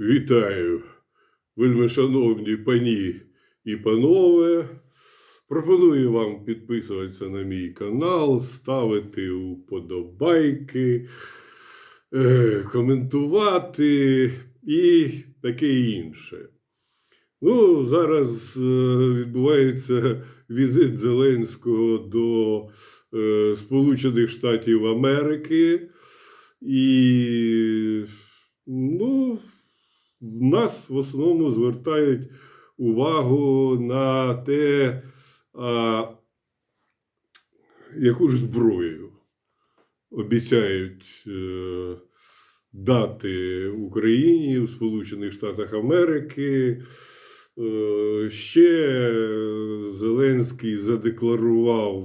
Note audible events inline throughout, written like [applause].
Вітаю, вельмишановні пані і панове. Пропоную вам підписуватися на мій канал, ставити вподобайки, е, коментувати і таке інше. Ну, зараз е, відбувається візит Зеленського до е, Сполучених Штатів Америки. І ну, нас в основному звертають увагу на те, а, яку ж зброю обіцяють е, дати Україні в Сполучених Штатах Америки. Е, Ще Зеленський задекларував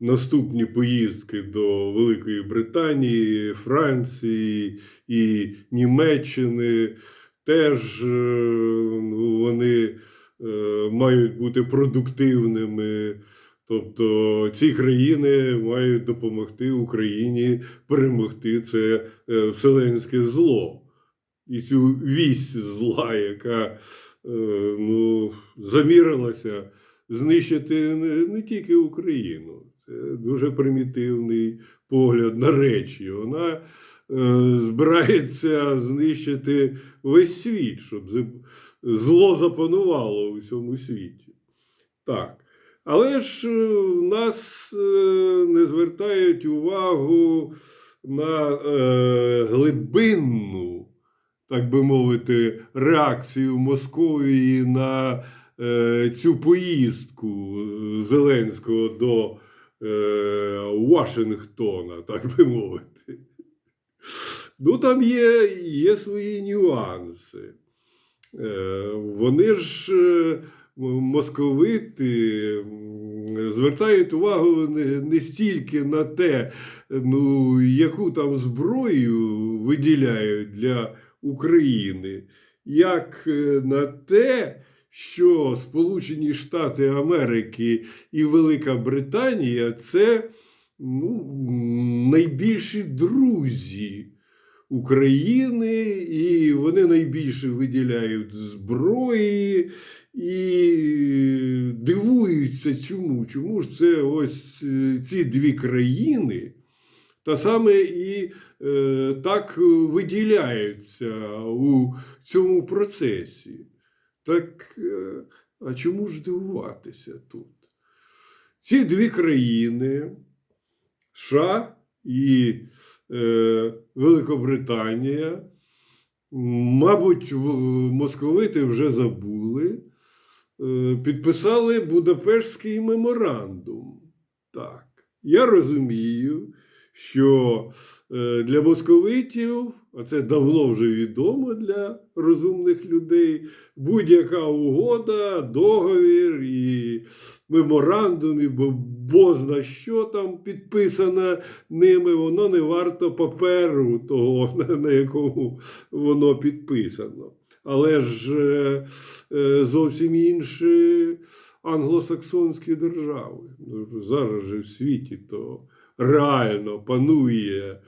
наступні поїздки до Великої Британії, Франції і Німеччини. Теж е, вони е, мають бути продуктивними. Тобто ці країни мають допомогти Україні перемогти це е, вселенське зло. І цю вісь зла, яка ну, замірилася знищити не, не тільки Україну. Це дуже примітивний погляд на речі. Вона е, збирається знищити весь світ, щоб зло запанувало у всьому світі. Так. Але ж е, в нас е, не звертають увагу на глибинну, так би мовити, реакцію Московії на цю поїздку Зеленського до Вашингтона, так би мовити. Ну, там є, є свої нюанси. Е, Вони ж е, московити звертають увагу не, стільки на те, ну, яку там зброю виділяють для України, як е, на те, що Сполучені Штати Америки і Велика Британія це ну, найбільші друзі. України, і вони найбільше виділяють зброї і дивуються чому. Чому ж це ось е, ці дві країни та саме і е, так виділяються у цьому процесі. Так, е, а чому ж дивуватися тут? Ці дві країни, США і е, Великобританія, мабуть, московити вже забули, е, підписали Будапештський меморандум. Так, я розумію, що для московитів, а це давно вже відомо для розумних людей, будь-яка угода, договір і меморандум, і бо- бозна що там підписано ними, воно не варто паперу того, на, на якому воно підписано. Але ж е, е, зовсім інші англосаксонські держави. Ну, Зараз же в світі то реально панує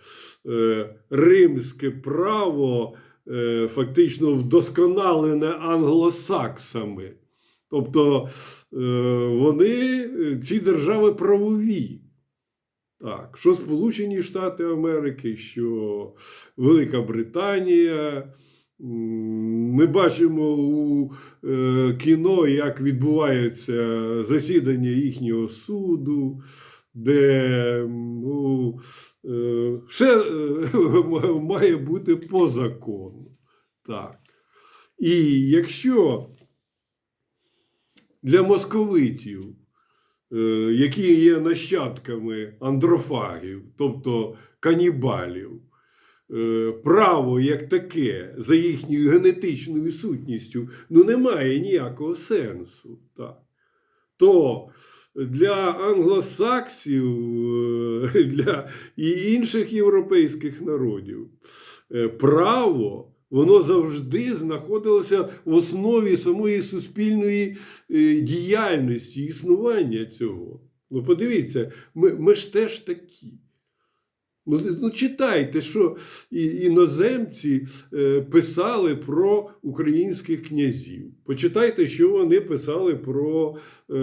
е, римське право, е, фактично вдосконалене англосаксами. Тобто е, вони, е, ці держави правові. Так, що Сполучені Штати Америки, що Велика Британія. Ми бачимо у е, кіно, як відбувається засідання їхнього суду, де ну, е, все е, [laughs] має бути по закону. Так. І якщо для московитів, е, які є нащадками андрофагів, тобто канібалів, право як таке за їхньою генетичною сутністю ну, не має ніякого сенсу. Так. То для англосаксів, е, [laughs] для і інших європейських народів е, право воно завжди знаходилося в основі самої суспільної е, діяльності, існування цього. Ну, подивіться, ми, ми ж теж такі. Ну, ну читайте, що іноземці е, писали про українських князів. Почитайте, що вони писали про е,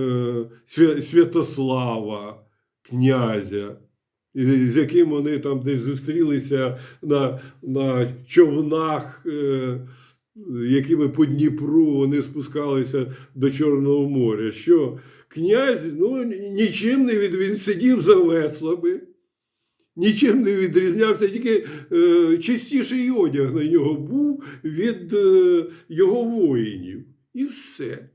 Свя- Святослава, князя, з яким вони там десь зустрілися на, на човнах, е, якими по Дніпру вони спускалися до Чорного моря. Що князь ну, нічим не від він сидів за веслами. Нічим не відрізнявся, тільки е, чистіший одяг на нього був від е, його воїнів. І все.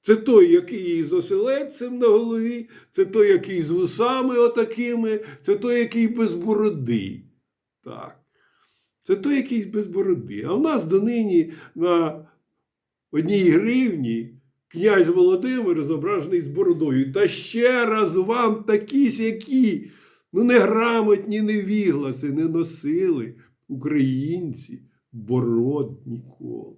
Це той, який з оселедцем на голові, це той, який з вусами отакими, це той, який без бороди. Так. Це той, який без бороди. А в нас донині на одній гривні князь Володимир зображений з бородою. Та ще раз вам такі сякі. Ну, неграмотні невігласи не носили українці бород ніколи.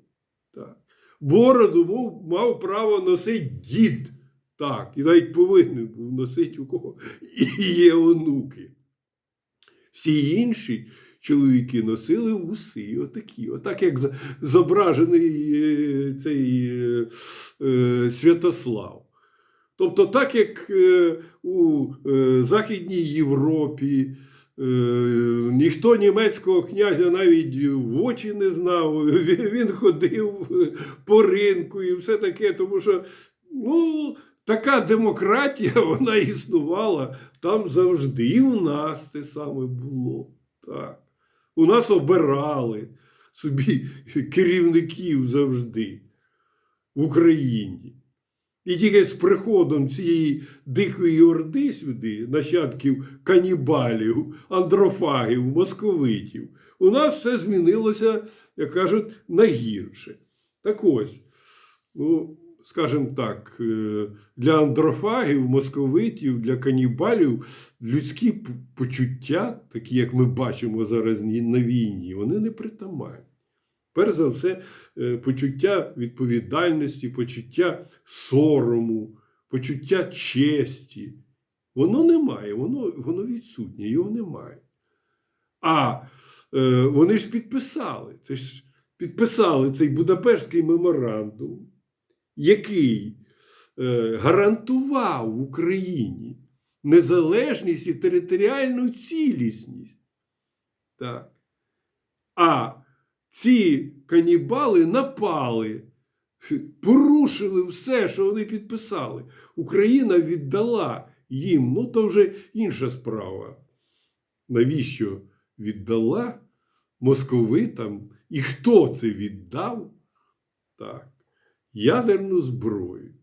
Так. Бороду мав, мав право носити дід. Так, і навіть повинен був носити у кого і є онуки. Всі інші чоловіки носили вуси, отакі, отак як зображений е, цей е, е, Святослав. Тобто, так як е, у е, Західній Європі е, ніхто німецького князя навіть в очі не знав, [laughs] він, ходив по ринку і все таке, тому що ну, така демократія [laughs] вона існувала там завжди. І у нас те саме було. Так. У нас обирали собі [laughs] керівників завжди в Україні. І тільки з приходом цієї дикої орди сюди, нащадків канібалів, андрофагів, московитів, у нас все змінилося, як кажуть, на гірше. Так ось, ну, скажімо так, е, для андрофагів, московитів, для канібалів людські почуття, такі як ми бачимо зараз на війні, вони не притаманні. Перш за все, е, почуття відповідальності, почуття сорому, почуття честі. Воно немає, воно, воно відсутнє, його немає. А е, вони ж підписали, це ж підписали цей Будапештський меморандум, який е, гарантував Україні незалежність і територіальну цілісність. Так. А ці канібали напали, порушили все, що вони підписали. Україна віддала їм, ну то вже інша справа. Навіщо віддала московитам і хто це віддав? Так, ядерну зброю.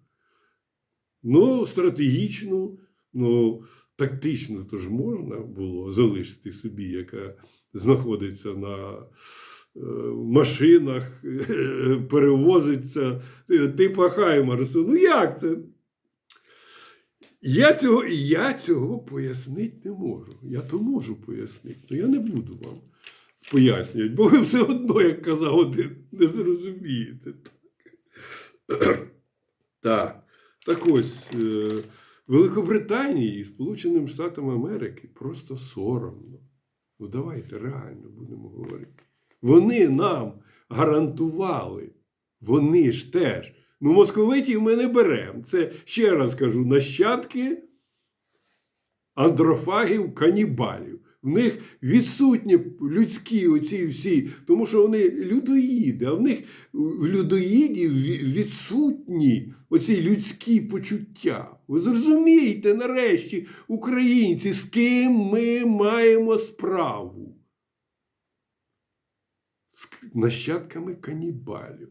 Ну, стратегічну, ну, тактично то ж можна було залишити собі, яка знаходиться на е, машинах, [laughs] перевозиться типа Хаймарсу. Ну як це? Я цього, я цього пояснити не можу. Я то можу пояснити, але я не буду вам пояснювати, бо ви все одно, як казав один, не зрозумієте. Так. Так ось, е, Великобританії і Сполученим Штатам Америки просто соромно. Ну давайте реально будемо говорити. Вони нам гарантували, вони ж теж. Ну, московитів ми не беремо. Це ще раз кажу, нащадки андрофагів, канібалів. В них відсутні людські оці всі, тому що вони людоїди, а в них в людоїдів відсутні оці людські почуття. Ви зрозумієте нарешті, українці, з ким ми маємо справу? Нащадками канібалів.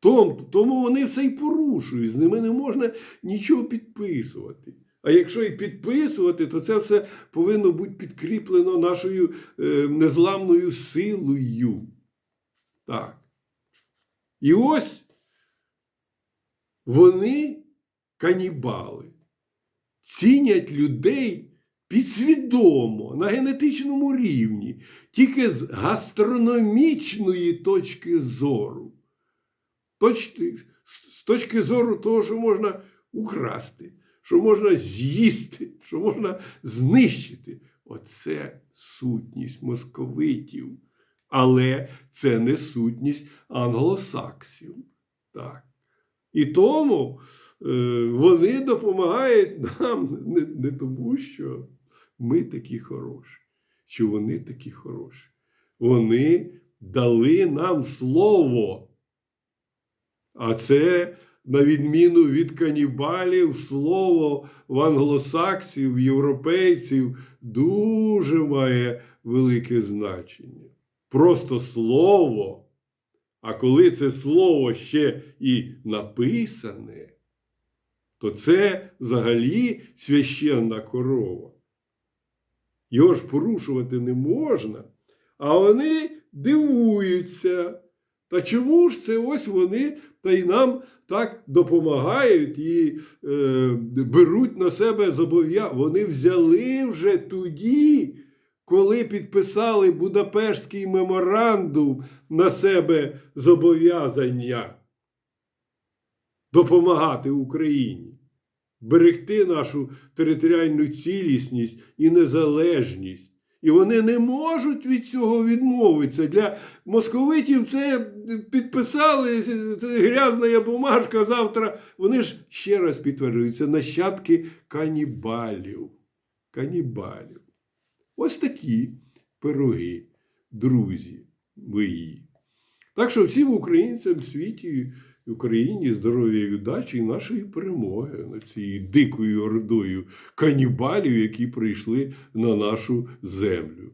Тому, тому вони все й порушують, з ними не можна нічого підписувати. А якщо і підписувати, то це все повинно бути підкріплено нашою е, незламною силою. Так. І ось вони, канібали, цінять людей підсвідомо на генетичному рівні, тільки з гастрономічної точки зору. Точки, з точки зору того, що можна украсти, що можна з'їсти, що можна знищити. Оце сутність московитів. Але це не сутність англосаксів. Так. І тому е, вони допомагають нам не, не тому, що ми такі хороші, що вони такі хороші. Вони дали нам слово. А це, на відміну від канібалів, слово в англосаксів, в європейців дуже має велике значення. Просто слово. А коли це слово ще і написане, то це взагалі священна корова. Його ж порушувати не можна. А вони дивуються. Та чому ж це ось вони та й нам так допомагають і е, беруть на себе зобов'язання? Вони взяли вже тоді, коли підписали Будапештський меморандум на себе зобов'язання допомагати Україні, берегти нашу територіальну цілісність і незалежність. І вони не можуть від цього відмовитися. Для московитів це підписали, це грязна бумажка завтра. Вони ж ще раз підтверджуються нащадки канібалів. Канібалів. Ось такі пироги, друзі мої. Так що всім українцям в світі Україні здоров'я і удачі і нашої перемоги над цією дикою ордою канібалів, які прийшли на нашу землю.